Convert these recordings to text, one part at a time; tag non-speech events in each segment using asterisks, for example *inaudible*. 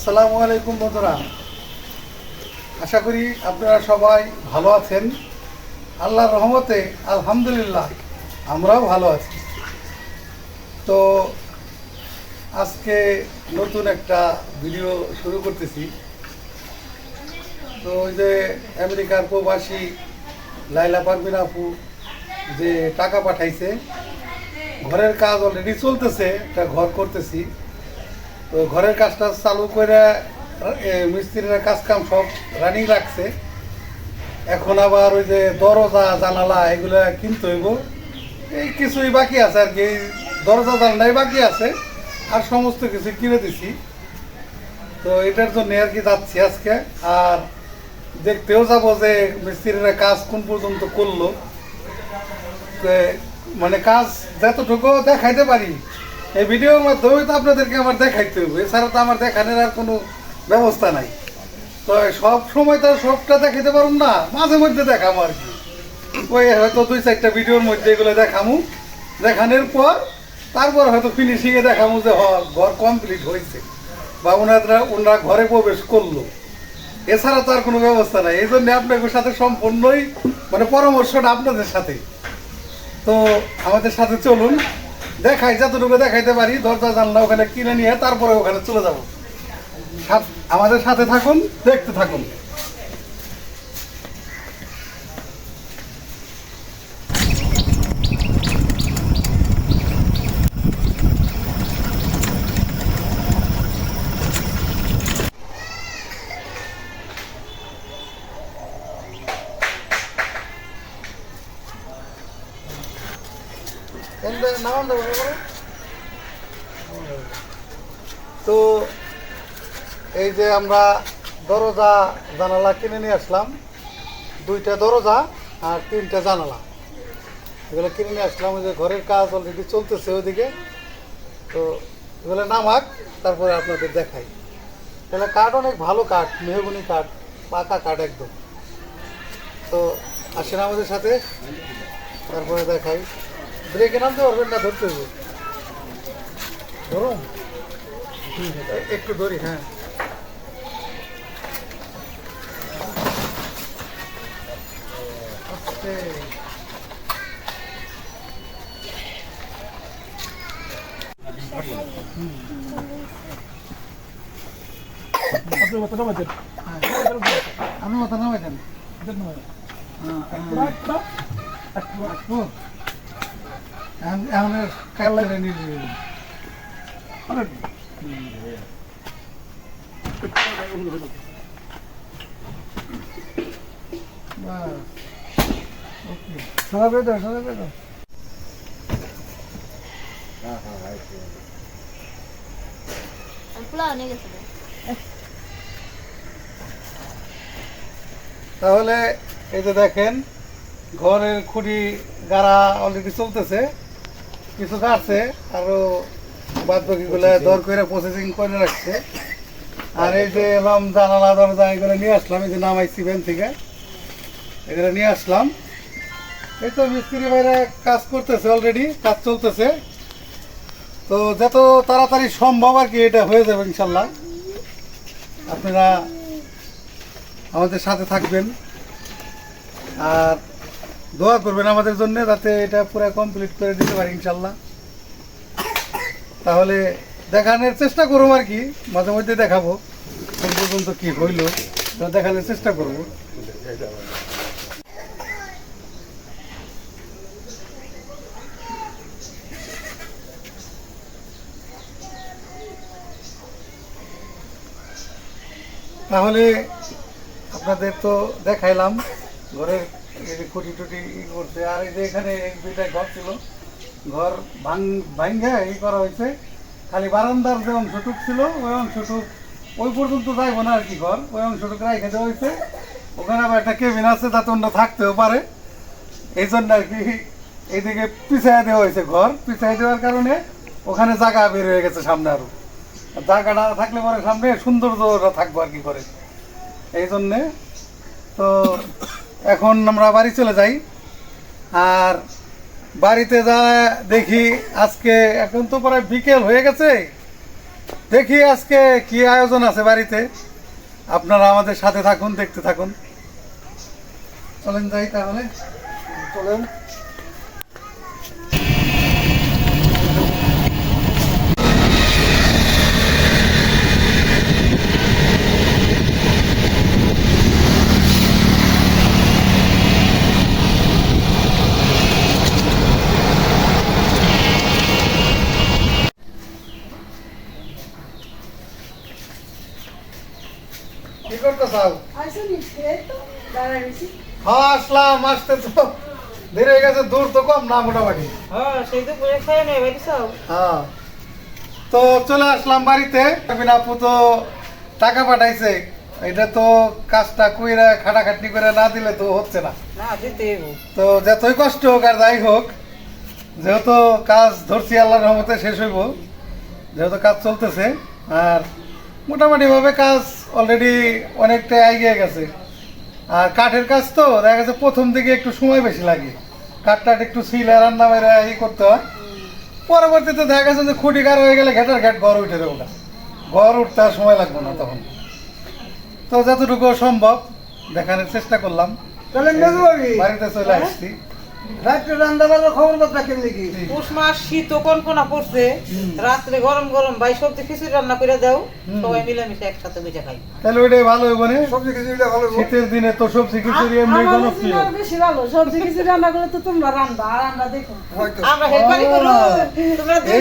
আসসালামু আলাইকুম বন্ধুরা। আশা করি আপনারা সবাই ভালো আছেন। আল্লাহর রহমতে আলহামদুলিল্লাহ আমরাও ভালো আছি। তো আজকে নতুন একটা ভিডিও শুরু করতেছি। তো ওই যে আমেরিকার প্রবাসী লাইলা পারবিন আপু যে টাকা পাঠাইছে, ঘরের কাজ অলরেডি চলতেছে, একটা ঘর করতেছি। তো ঘরের কাজটা চালু করে মিস্ত্রিরা কাজ কাম সব রানিং রাখছে। এখন আবার ওই যে দরজা, জানালা, এগুলো কিনতে হইব। এই কিছুই বাকি আছে আর কি দরজা, জানালাই বাকি আছে। আর সমস্ত কিছু কিনে দিছি। তো এটার জন্য আর কি যাচ্ছি আজকে। আর দেখতেও যাব যে মিস্ত্রিরা কাজ কোন পর্যন্ত করল। মানে কাজ যতটুকু দেখাইতে পারি এই ভিডিওর মাধ্যমে তো আপনাদেরকে আমার দেখাইতে হবে। এছাড়া তো আমার দেখানোর আর কোনো ব্যবস্থা নাই। তো সব সময় তো সবটা দেখাইতে পারুন না, মাঝে মধ্যে দেখাবো আর কি। ওই হয়তো দুই চারটা ভিডিওর মধ্যে এগুলো দেখামু। দেখানোর পর তারপর হয়তো ফিনিশিংয়ে দেখামু যে হ, ঘর কমপ্লিট হয়েছে বা ওনারা ওনারা ঘরে প্রবেশ করল। এছাড়া তো আর কোনো ব্যবস্থা নাই। এই জন্য আপনাদের সাথে সম্পূর্ণই মানে পরামর্শটা আপনাদের সাথে। তো আমাদের সাথে চলুন। দেখাই, যতটুকু দেখাইতে পারি, দরজা, জানলা ওখানে কিনে নিয়ে তারপরে ওখানে চলে যাব। আমাদের সাথে থাকুন, দেখতে থাকুন তো এই যে আমরা দরজা জানালা কিনে নিয়ে আসলাম। দুইটা দরজা আর তিনটা জানালা। এগুলো কিনে নিয়ে আসলাম, ওই যে ঘরের কাজ অলরেডি চলতেছে ওইদিকে। তো এগুলো নামাক, তারপরে আপনাদের দেখাই। তাহলে কাঠ অনেক ভালো কাঠ, মেহগুনি কাঠ, পাকা কাঠ একদম। তো আসেন আমাদের সাথে, তারপরে দেখাই। ব্রেকে নামতে পারবেন না, ধরতে ধরুন? একটু ধরি হ্যাঁ। আস্তে। আপনি কত আপনি দেন হ্যাঁ, হ্যাঁ। ও, এখন এখন আর কাটলে নিয়ে যাবেন। বাস। ওকে। সাদা করে দাও, সাদা করে দাও। পোলাও নিয়ে গেছে তাহলে এই যে দেখেন ঘরের খুঁটি গাড়া অলরেডি চলতেছে কিছু গাড়ছে আরও বাদ বাকিগুলো দর করে প্রসেসিং করে রাখছে আর এই যে এলাম জানালা দরজা এগুলো নিয়ে আসলাম এই যে নামাইছি ভ্যান থেকে এগুলো নিয়ে আসলাম এই তো মিস্ত্রি ভাইরা কাজ করতেছে অলরেডি কাজ চলতেছে। তো যত তাড়াতাড়ি সম্ভব আর কি এটা হয়ে যাবে ইনশাল্লাহ। আপনারা আমাদের সাথে থাকবেন। আর দোয়া করবেন আমাদের জন্য যাতে এটা পুরো কমপ্লিট করে দিতে পারি ইনশাল্লাহ। তাহলে দেখানোর চেষ্টা করব আর কি, মাঝে মধ্যে দেখাবো। কোন পর্যন্ত কি হইল দেখানোর চেষ্টা করব। তাহলে আপনাদের তো দেখাইলাম, ঘরের খুঁটি টুটি করছে, আর এই যে এখানে এক দুইটা ঘর ছিল, ঘর ভাঙ ভাঙ্গা ই করা হয়েছে। খালি বারান্দার যে অংশটুক ছিল, ওই অংশটুক, ওই পর্যন্ত যাইবো না আর কি ঘর, ওই অংশটুক রাইখে দেওয়া হয়েছে। ওখানে আবার একটা কেবিন আছে যাতে অন্য থাকতেও পারে। এই জন্য আর কি এইদিকে পিছাই দেওয়া হয়েছে ঘর। পিছাই দেওয়ার কারণে ওখানে জায়গা বের হয়ে গেছে সামনে আরও আর। জায়গাটা থাকলে পরে সামনে সৌন্দর্যটা থাকব আর কি করে এই জন্যে তো এখন আমরা বাড়ি চলে যাই। আর বাড়িতে যা দেখি আজকে, এখন তো প্রায় বিকেল হয়ে গেছে। দেখি আজকে কি আয়োজন আছে বাড়িতে। আপনারা আমাদের সাথে থাকুন, দেখতে থাকুন। চলেন যাই তাহলে। চলেন কি করতে চাও হ্যাঁ আসলাম আসতে তো ধীরে গেছে দূর তো কম না মোটামুটি। হ্যাঁ তো হ্যাঁ। তো চলে আসলাম বাড়িতে। আপু তো টাকা পাঠাইছে। এটা তো কাজটা কইরা খাটাখাটনি করে না দিলে তো হচ্ছে না। তো যতই কষ্ট হোক আর যাই হোক যেহেতু কাজ ধরছি আল্লাহর রহমতে শেষ হইব যেহেতু কাজ চলতেছে আর মোটামুটিভাবে কাজ অলরেডি অনেকটাই এগিয়ে গেছে। আর কাঠের কাজ তো দেখা গেছে প্রথম দিকে একটু সময় বেশি লাগে। কাঠ টাট একটু সিলে রান্না মেরে ই করতে হয়। পরবর্তীতে দেখা গেছে যে খুঁটি কার হয়ে গেলে ঘেটার ঘেট ঘর উঠে দেবো না। ঘর উঠতে আর সময় লাগবে না তখন। তো যতটুকু সম্ভব দেখানোর চেষ্টা করলাম। বাড়িতে চলে আসছি। রাত্রে রান্না খবর বার্তা কেমনি কি? পৌষ মাস শীত কনকনা পড়ছে। রাত্রে গরম গরম ভাই সবজি খিচুড়ি রান্না করে দাও। সবাই মিলেমিশে একসাথে বুঝে খাই। তাহলে ওইটাই ভালো হইব না? সবজি কিছু ভালো হইবো। শীতের দিনে তো সবজি খিচুড়ি এমনি আমার জনপ্রিয় বেশি ভালো। সবজি কিছু রান্না করলে তো তোমরা রান্না আর আমরা দেখো। হয়তো। আমরা করো। তোমরা দুই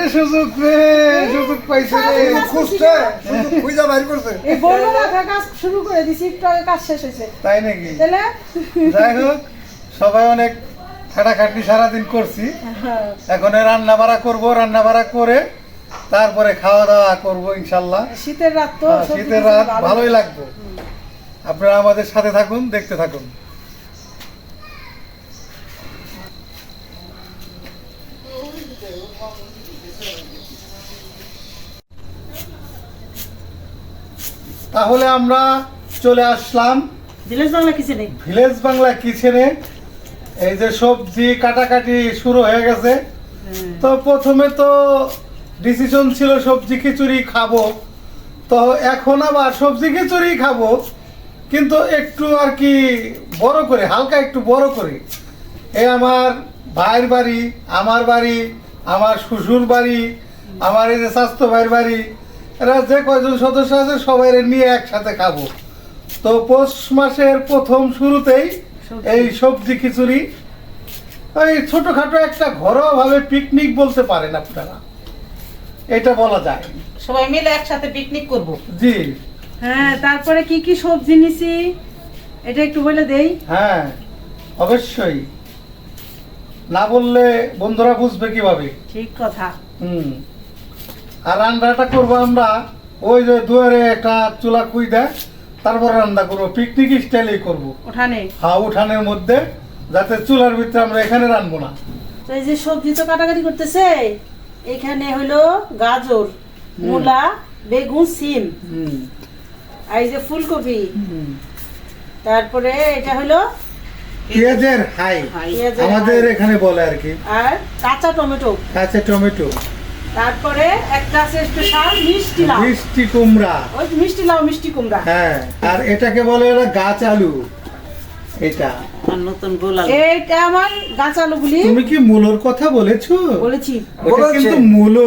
আরে সুযোগ রে সুযোগ পাইছে রে। খুঁজছে শুধু খুঁজা বাইর করছে। এই বড় রাখা কাজ শুরু করে দিছি একটু আগে কাজ শেষ হয়েছে। তাই নাকি? তাহলে? যাই হোক সবাই অনেক খাটাখাটনি সারাদিন করছি। হ্যাঁ, এখন রান্না বাড়া করব রান্না বাড়া করে তারপরে খাওয়া দাওয়া করব ইনশাল্লাহ। শীতের রাত তো হ্যাঁ, শীতের রাত ভালোই লাগবে। আপনারা আমাদের সাথে থাকুন দেখতে থাকুন। তাহলে আমরা চলে আসলাম। ভিলেজ বাংলা কিছু নেই ভিলেজ বাংলা কিচেনে। এই যে সবজি কাটাকাটি শুরু হয়ে গেছে। তো প্রথমে তো ডিসিশন ছিল সবজি খিচুড়ি খাব। তো এখন আবার সবজি খিচুড়ি খাব। কিন্তু একটু আর কি বড় করে হালকা একটু বড় করে। এ আমার ভাইয়ের বাড়ি আমার বাড়ি আমার শ্বশুর বাড়ি আমার এই যে স্বাস্থ্য ভাইয়ের বাড়ি এরা যে কয়জন সদস্য আছে? সবাই নিয়ে একসাথে খাব। তো পৌষ মাসের প্রথম শুরুতেই এই সবজি খিচুড়ি ওই ছোটখাটো একটা ঘরোয়া ভাবে পিকনিক বলতে পারেন আপনারা। এটা বলা যায়। সবাই মিলে একসাথে পিকনিক করব? জি। হ্যাঁ তারপরে কি কি সবজি নিছি? এটা একটু বলে দেই। হ্যাঁ অবশ্যই। না বললে বন্ধুরা বুঝবে কীভাবে। ঠিক কথা। হুম। আর রান্নাটা করব আমরা ওই যে দুয়ারে একটা চুলা কুই দেয় তারপর রান্না করব পিকনিক স্টাইলেই করব। ওখানে হা উঠানের মধ্যে যাতে চুলার ভিতরে আমরা এখানে রানবো না। তো এই যে সবজি তো কাটাকাটি করতেছে এখানে হলো গাজর মূলা বেগুন সিম। হুম। আর এই যে ফুলকপি। হুম। তারপরে এটা হলো পেঁয়াজের হাই। আমাদের এখানে বলে আর কি। আর কাঁচা টমেটো। কাঁচা টমেটো। তারপরে একটা একটু সার মিষ্টি লাউ। মিষ্টি কুমড়া। ওই মিষ্টি লাউ মিষ্টি কুমড়া। হ্যাঁ আর এটাকে বলে ওরা গাছ আলু। এটা। আর নতুন গোলাল এটা আমার গাছ আলু বলি তুমি কি মূলোর কথা বলেছ? বলেছি। ওটা। কিন্তু মূলো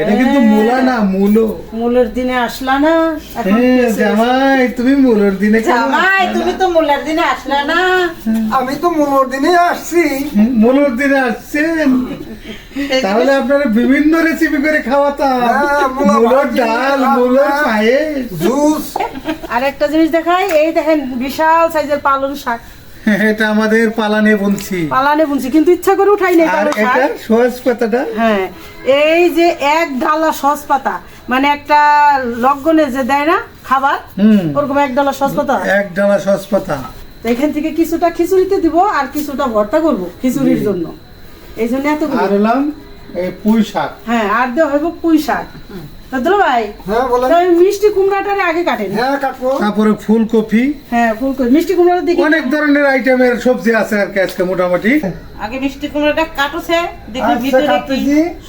এটা কিন্তু হ্যাঁ। মূলা না মূলো। মূলের দিনে আসলা না এখন হ্যাঁ জামাই তুমি মূলোর দিনে জামাই তুমি তো মোল্লার দিনে আসলে না। আমি তো মূলর দিনে আসছি। মূলোর দিনে আসছেন। তাহলে আপনারা বিভিন্ন রেসিপি করে খাওয়াতাম। হ্যাঁ, মূলো মূলোর ডাল মূলোর পায়েস। জুস। আর একটা জিনিস দেখাই এই দেখেন বিশাল সাইজের পালং শাক। *laughs* এটা আমাদের পালানে বুনছি। পালানে বুনছি কিন্তু ইচ্ছা করে উঠাই নাই আর এটা সোয়াজ পাতাটা? হ্যাঁ এই যে এক ডালা সস পাতা মানে একটা লগ্নে যে দেয় না খাবার হুম। ওরকম এক ডালা সস পাতা? এক ডালা সস পাতা। এখান থেকে কিছুটা খিচুড়িতে দিব আর কিছুটা ভর্তা করব খিচুড়ির জন্য। এই জন্য এত আর হলাম পুঁই শাক। হ্যাঁ আর দেওয়া হইব পুঁই শাক। দুলো ভাই হ্যাঁ বলেন। মিষ্টি কুমড়াটারে আগে কাটেন। হ্যাঁ কাটবো। তারপরে ফুলকপি। হ্যাঁ ফুলকপি। মিষ্টি কুমড়াটা দেখি। অনেক ধরনের আইটেমের সবজি আছে আর আজকে মোটামুটি। আগে মিষ্টি কুমড়োটা কাটছে দেখি আচ্ছা, ভিতরে কি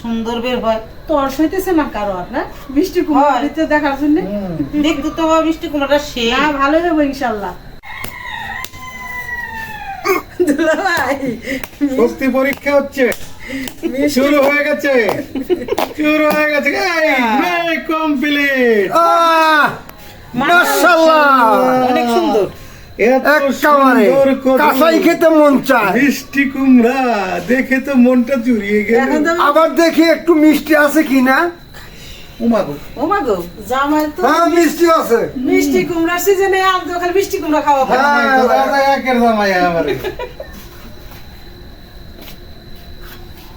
সুন্দর বের হয়। তোর সইতেছে না কারও আর মিষ্টি কুমড়া হয়। দেখার জন্য? দেখতে তো হবে মিষ্টি কুমড়াটা সে হ্যাঁ ভালোই হবে ইনশাল্লাহ। দুলাভাই। স্বস্তি পরীক্ষা হচ্ছে। শুরু হয়ে গেছে। শুরু হয়ে গেছে। কমপ্লিট আহ, মাশাআল্লাহ। অনেক সুন্দর। একেবারে কাঁচাই খেতে মন চায়। মিষ্টি কুমড়া দেখে তো মনটা গেল। আবার দেখি একটু মিষ্টি আছে কিনা। হ্যাঁ মিষ্টি আছে। মিষ্টি কুমড়া সিজনে মিষ্টি কুমড়া খাওয়া হয়। হ্যাঁ, দাদা একের জামাই আমারে।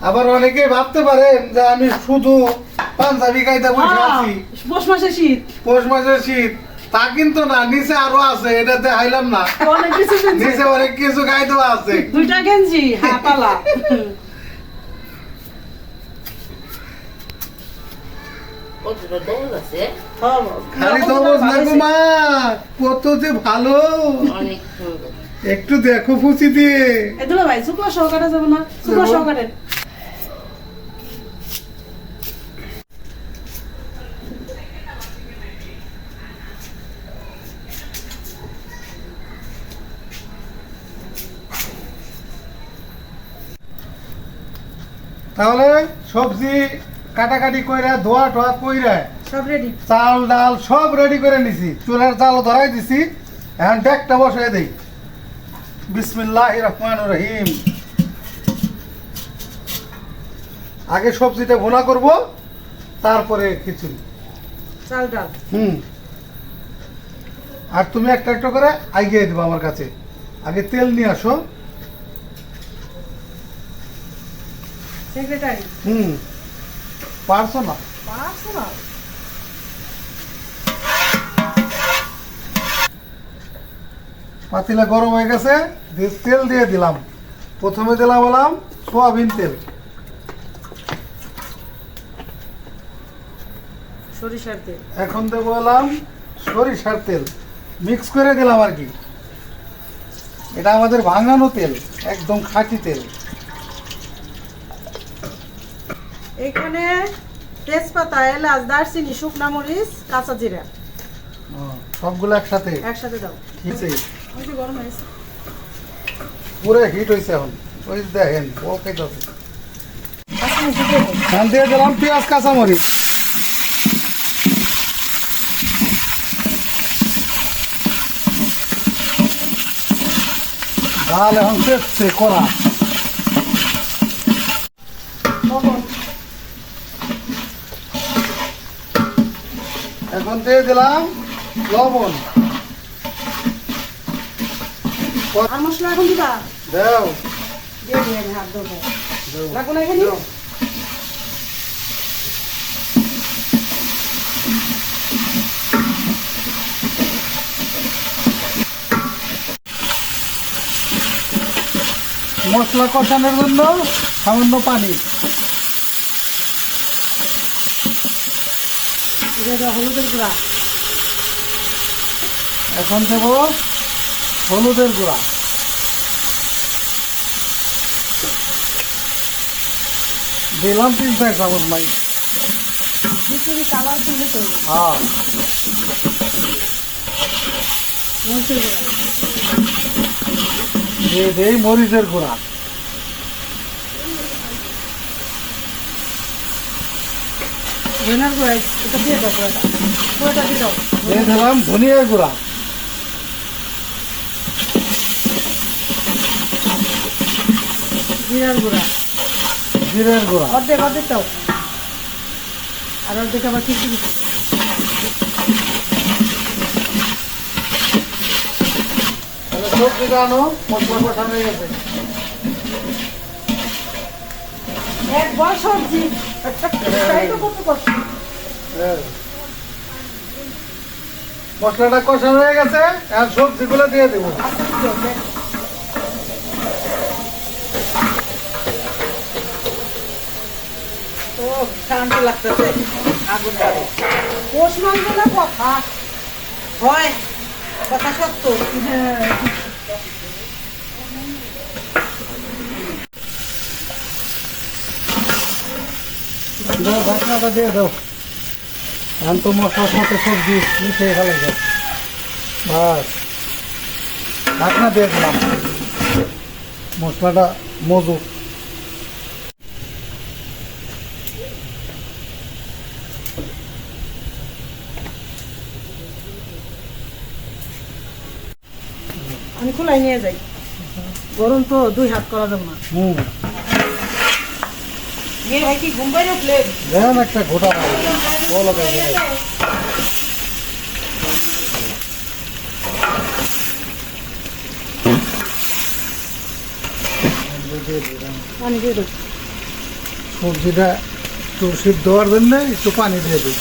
আবার অনেকে ভাবতে পারেন যে আমি শুধু পাঞ্জাবি গাইতে বসে হ্যাঁ, আছি। পৌষ মাসে শীত। পৌষ মাসের শীত। তা কিন্তু না নিচে আরও আছে এটাতে হাইলাম না। অনেক কিছু নিচে অনেক কিছু গাইতেও আছে। দুইটা গেঞ্জি হাতালা হ্যাঁ, কত যে ভালো। একটু দেখো ফুচি দিয়ে। দুলা ভাই শুকনো সহকারে যাব না? শুকনো সহকারে। তাহলে সবজি কাটাকাটি কইরা ধোয়া টোয়া কইরা সব রেডি চাল ডাল সব রেডি করে নিছি। চুলার চাল ধরাই দিছি। এখন ডেকটা বসাই দেই। বিসমিল্লাহ রহমান রহিম। আগে সবজিটা ভুনা করব তারপরে খিচুড়ি। চাল ডাল। হুম। আর তুমি একটা একটা করে আগিয়ে দেবো আমার কাছে। আগে তেল নিয়ে আসো। সেক্রেটারি হুম পারছ না পারছ না পাতিলা গরম হয়ে গেছে তেল দিয়ে দিলাম। প্রথমে দিলাম বললাম সোয়াবিন তেল। সরিষার তেল। এখন দেবো বললাম সরিষার তেল। মিক্স করে দিলাম আর কি। এটা আমাদের ভাঙানো তেল একদম খাঁটি তেল। এখানে তেজপাতা এলাচ দারচিনি শুকনা মরিচ কাঁচা জিরা। সবগুলো একসাথে? একসাথে দাও। হিটে ওই যে গরম হয়েছে। পুরো হিট হয়েছে এখন। ওই দেখেন দিয়ে দাও। ধান দিয়ে দিলাম পেঁয়াজ কাঁচামরিচ। ডাল এখন পেঁচছে করা এখন দিয়ে দিলাম লবণ। আর মশলা এখন দিবা? দেও। দিয়ে দিয়ে হাত দেবো দেও। না এখানে? মশলা কষানোর জন্য সামান্য পানি। দিয়ে হলুদের গুঁড়া। এখন দেব হলুদের গুঁড়া। দিলাম তিন চার চামচ মাই। কালার তো হ্যাঁ। দিয়ে দেই মরিচের গুঁড়া। ধনিয়ার গুঁড়া এটা দিয়ে দাও পুরোটা পুরোটা দিয়ে দাও। দিয়ে দিলাম ধনিয়ার গুঁড়া। জিরার গুঁড়া। জিরের গুঁড়া। অর্ধেক অর্ধেক দাও। আর অর্ধেক আবার খিচুড়ি। তাহলে সবজিটা আনো মশলা কষানো হয়ে গেছে। একবার সবজি। হ্যাঁ। মশলাটা কষানো হয়ে গেছে এখন সবজিগুলো দিয়ে দেবো। ও শান্তি লাগতেছে আগুন বাড়ে পোষ মানবে না কথা। হয় কথা সত্য। হ্যাঁ ঢাকনাটা দিয়ে দাও। এখন তো মশলার সাথে সবজি মিশিয়ে ফেলে দাও বাস। ঢাকনা দিয়ে দিলাম। মশলাটা মজু আমি খোলাই নিয়ে যাই। গরম তো দুই হাত করা যাবে না। হুম। একটা ঘোটা বলো পানি দিয়ে সবজিটা একটু সিদ্ধ হওয়ার জন্য একটু পানি দিয়ে দিই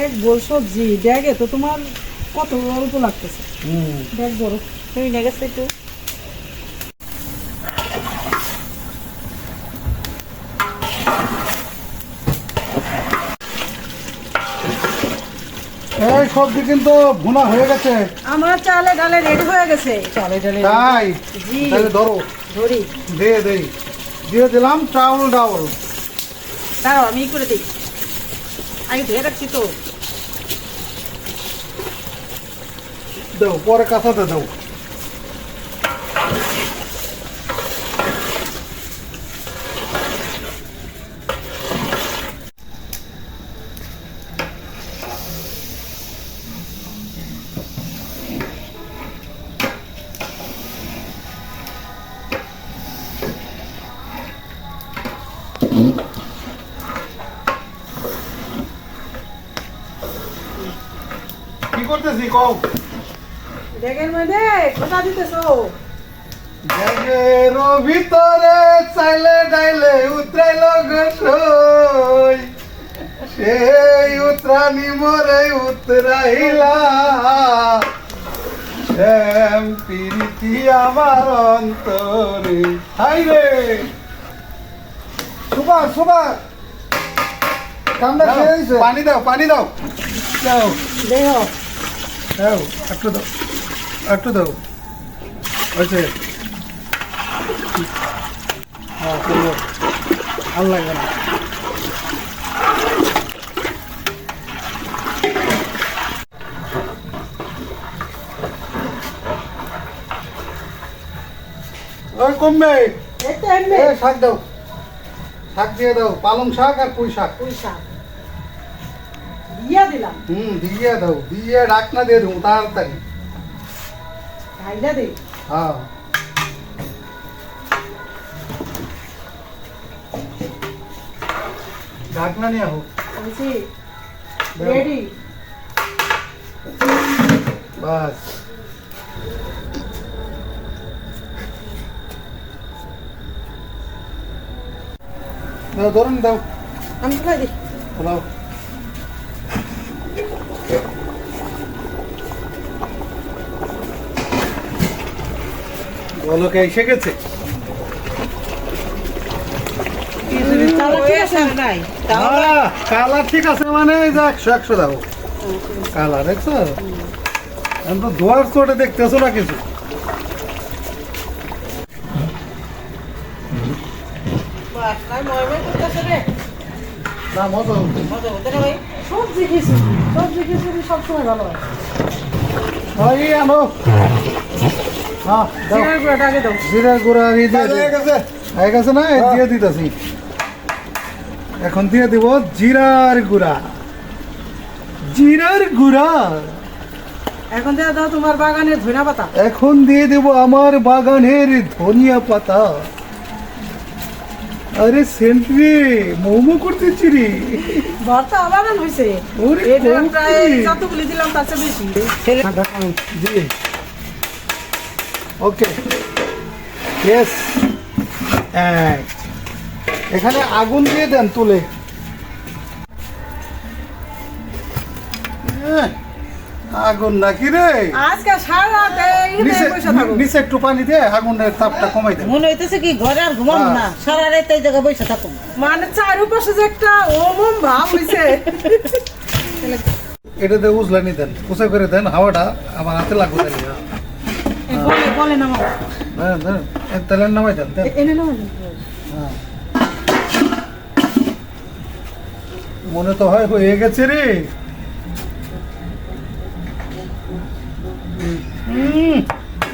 এক বোল সবজি ব্যাগে তো তোমার কত অল্প লাগতেছে হুম ব্যাগ বড় তুমি নিয়ে গেছো একটু এই সবজি কিন্তু ভুনা হয়ে গেছে। আমার চালে ডালে রেডি হয়ে গেছে। চালে ডালে তাই? তাহলে ধরো। ধরি। দে দে। দিয়ে দিলাম চাউল ডাউল। দাঁড়াও আমি ই করে দিই। আমি ধুয়ে রাখছি তো। দাও পরে কাঁচাতে দাও। করতেছি কও। ব্যাগের মধ্যে কোথা দিতেছো? ব্যাগের ভিতরে চাইলে ডাইলে উতরাইল গসই সেই উতরানি মরে উতরাইলা। শ্যাম প্রীতি আমার অন্তরে। হাই রে! সুভাষ সুভাষ কামটা হয়েছে পানি দাও পানি দাও। দাও। দেহ। দাও একটু দাও একটু দাও। হয়েছে হ্যাঁ সুন্দর ভালো লাগবে না। কমবে শাক দাও শাক দিয়ে দাও পালং শাক আর পুঁই শাক। দিয়া দিলাম হুম দিয়ে দাও দিয়ে ডাকনা দিয়ে দেবো তাড়াতাড়ি। ভাইরা দে। হ্যাঁ। ডাকনা নিয়ে হোক বলছি রেডি বাস। ধরুন দাও। আমি খাই দিই? বলকে এসে গেছে? কালার ঠিক আছে মানে একশো একশো দাও। কালার দেখছ? এখন তো ধোয়ার চোটে দেখতেছো না কিছু। না মজা মজা হতে না ভাই। সবজি খিচুড়ি সবজি খিচুড়ি সবসময় ভালো হয় এখন দিয়ে দিব জিরার গুঁড়া। জিরার গুঁড়া। এখন দিয়ে দাও তোমার বাগানের ধনিয়া পাতা। এখন দিয়ে দেব আমার বাগানের ধনিয়া পাতা। আরে সেন্ট্রি মোমো করতেছি রে। ভর্তা অবাগান হয়েছে। এটা প্রায় যতগুলি দিলাম তার চেয়ে বেশি। জি। ওকে। ইয়েস এখানে আগুন দিয়ে দেন তুলে। আগুন নাকি রে? আজকে সারা রাত নিচে নিচে একটু পানি দিয়ে আগুনের তাপটা কমাই দেন মনে হইতেছে কি ঘরে আর ঘুমাবো না। সারা রাত এই জায়গায় বসে থাকুন মানে চারুপাশে যে একটা ওমম ভাব হয়েছে *laughs* এটাতে উজলানি দেন কুচে করে দেন হাওয়াটা আমার হাতে লাগবে তাহলে। বলে বলে নামাও। হ্যাঁ ধরেন তেলের নামাই দেন দেন। এনে নাও হ্যাঁ। মনে তো হয় হয়ে গেছে রে।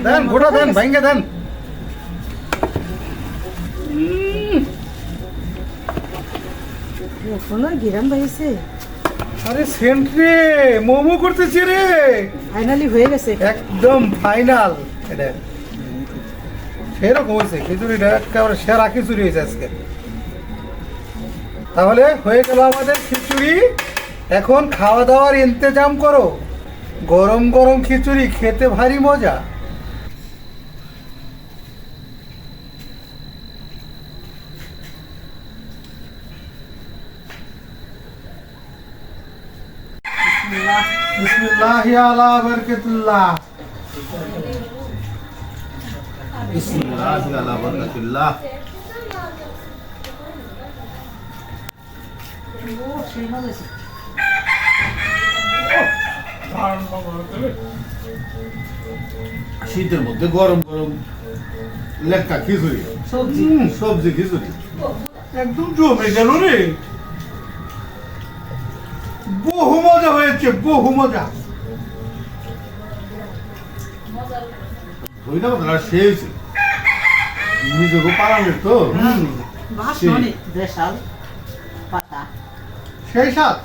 দেন গোটা দেন ভাঙ্গে দেন। এখনও গিরাম বাইছে আরে সেন্ট রে মোমো করতেছি রে। ফাইনালি হয়ে গেছে। একদম ফাইনাল। এটা। সেরকম হয়েছে খিচুড়িটা একেবারে সেরা খিচুড়ি হয়েছে আজকে। তাহলে হয়ে গেল আমাদের খিচুড়ি। এখন খাওয়া দাওয়ার ইন্তজাম করো। গরম গরম খিচুড়ি খেতে ভারী মজা। বিসমিল্লাহ আলা বারকাতুল্লাহ। বিসমিল্লাহ আলা বারাকাতুল্লাহ। শীতের মধ্যে গরম গরম লেখা খিচুড়ি। সবজি। সবজি খিচুড়ি। একদম জমে গেল রে। বহু মজা হয়েছে বহু মজা। ওই না কথা সে হয়েছে। নিজেকে পালানোর তো। সেই। দেশাল পাতা। সেই সাত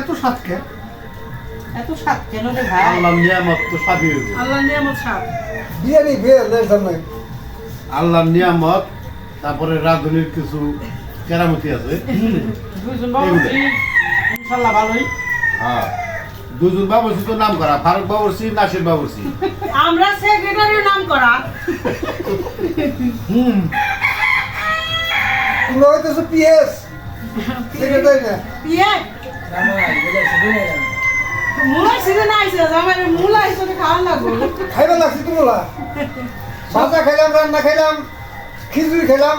এত সাত কে? এত স্বাদ কেন রে ভাই? আল্লাহ নিয়ামত তো সাথে হইব। আল্লাহ নিয়ামত বিরিয়ানি আল্লাহ নিয়ামত তারপরে রাঁধুনির কিছু কেরামতি আছে। দুজন ভালোই। হ্যাঁ। দুজন বাবুর্চি তো নাম করা ফারুক বাবুর্চি নাসির বাবুর্চি আমরা সেক্রেটারির নাম করা। হুম। তোমরা হইতেছো পিএস। সেক্রেটারি না? পিয়ে মুলা সিজন আইছে আমার মুলা আইছে তো খাওয়া লাগবে। খাইবা লাগছি তোমরা ভাজা খাইলাম রান্না খাইলাম খিচুড়ি খাইলাম।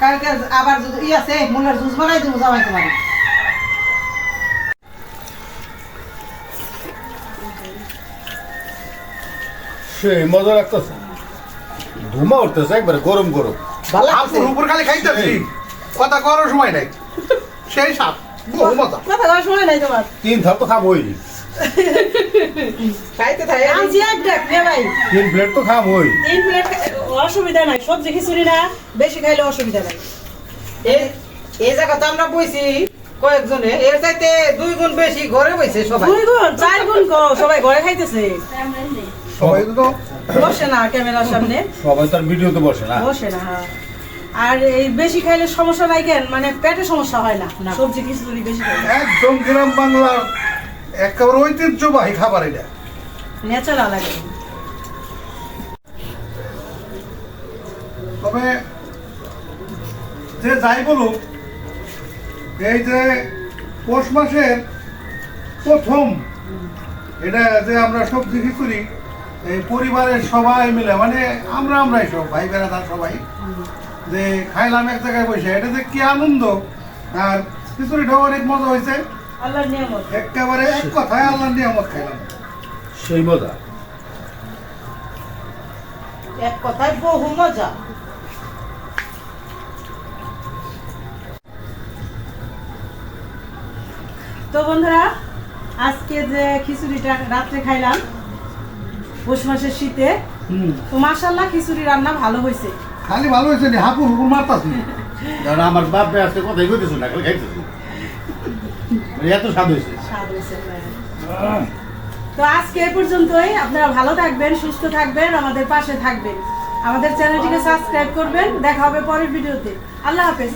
কালকে আবার যদি ই আছে মুলার জুস বানাই দেবো জামাই তোমার। সেই মজা লাগতেছে। ধুমা উঠতেছে একবারে গরম গরম। ভালো আপুর উপর খালি খাইতেছি। কথা করার সময় নাই। সেই সাত বহু মজা কথা কওয়ার নাই তোমার। তিন ধাপ তো খাবোই। খাইতে থাকে। আনছি এক ডাক রে ভাই। তিন প্লেট তো খাবোই। তিন প্লেট অসুবিধা নাই। সবজি খিচুড়ি না বেশি খাইলে অসুবিধা নাই। এই এই জায়গা তো আমরা বইছি কয়েকজনে এর চাইতে দুই গুণ বেশি ঘরে বইছে সবাই। দুই গুণ চার গুণ করো সবাই ঘরে খাইতেছে। সবাই তো বসে না ক্যামেরার সামনে। সবাই তার ভিডিওতে বসে না। বসে না হ্যাঁ। আর এই বেশি খাইলে সমস্যা নাই কেন? মানে পেটে সমস্যা হয় না। সবজি খিচুড়ি বেশি একদম গ্রাম বাংলার একেবারে ঐতিহ্যবাহী খাবার এটা। ন্যাচারাল লাগে। তবে যে যাই বলুক এই যে পৌষ মাসের প্রথম এটা যে আমরা সবজি খিচুড়ি এই পরিবারের সবাই মিলে মানে আমরা আমরাই সব ভাই বেড়াদার সবাই যে খাইলাম এক জায়গায় বসে এটা যে কি আনন্দ। আর খিচুড়িটাও অনেক মজা হয়েছে। একেবারে এক কথায় আল্লাহ নিয়ামত খাইলাম। সেই মজা। এক কথায় বহু মজা। তো বন্ধুরা আজকে যে খিচুড়িটা রাত্রে খাইলাম পৌষ মাসের শীতে হুম। তো মাসাল্লাহ খিচুড়ি রান্না ভালো হয়েছে। খালি ভালো হয়েছে নি হাঁপুর হুকুর মারতাছি। কারণ আমার বাপ বে আসতে কথাই কইতেছ না খালি খাইতেছ। মানে এত স্বাদ হয়েছে। স্বাদ হয়েছে হ্যাঁ। তো আজকে এ পর্যন্তই। আপনারা ভালো থাকবেন সুস্থ থাকবেন আমাদের পাশে থাকবেন। আমাদের চ্যানেলটিকে সাবস্ক্রাইব করবেন। দেখা হবে পরের ভিডিওতে। আল্লাহ হাফেজ।